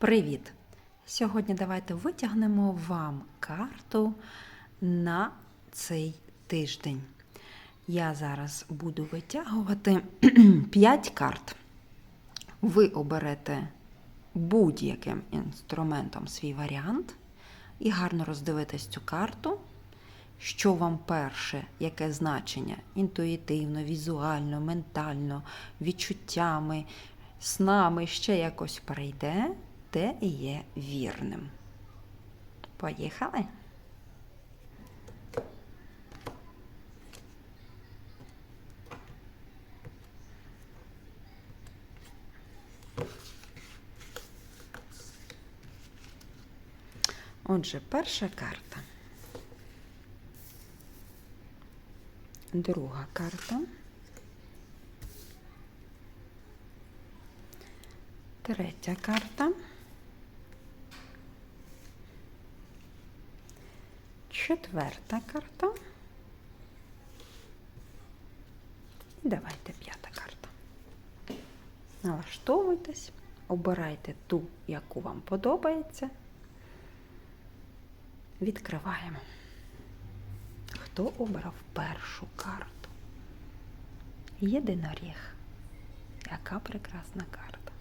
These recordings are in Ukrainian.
Привіт! Сьогодні давайте витягнемо вам карту на цей тиждень. Я зараз буду витягувати 5 карт. Ви оберете будь-яким інструментом свій варіант і гарно роздивитесь цю карту. Що вам перше, яке значення інтуїтивно, візуально, ментально, відчуттями, снами ще якось прийде, те є вірним. Поїхали? Отже, перша карта. Друга карта. Третя карта. Четверта карта. І давайте п'ята карта. Налаштовуйтесь, обирайте ту, яку вам подобається. Відкриваємо. Хто обрав першу карту? Єдиноріг. Яка прекрасна карта.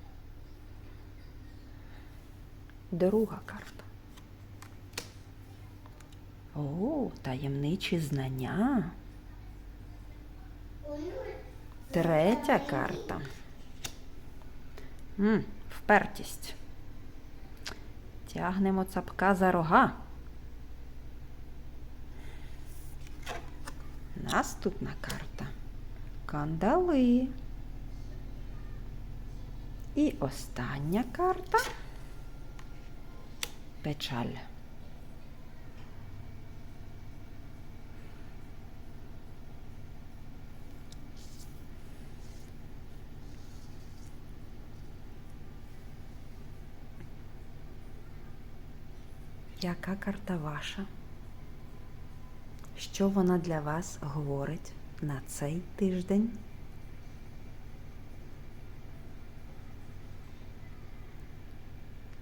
Друга карта. О, таємничі знання. Третя карта. М, впертість. Тягнемо цапка за рога. Наступна карта. Кандали. І остання карта. Печаль. Яка карта ваша? Що вона для вас говорить на цей тиждень?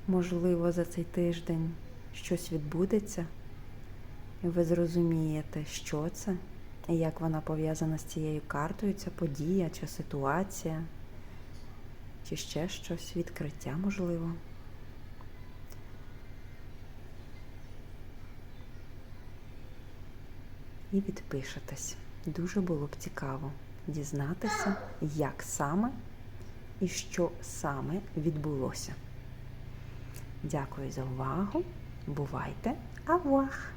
Можливо, за цей тиждень щось відбудеться, і ви зрозумієте, що це, і як вона пов'язана з цією картою, ця подія чи ситуація, чи ще щось, відкриття можливо. І відпишетесь. Дуже було б цікаво дізнатися, як саме і що саме відбулося. Дякую за увагу. Бувайте! Авах!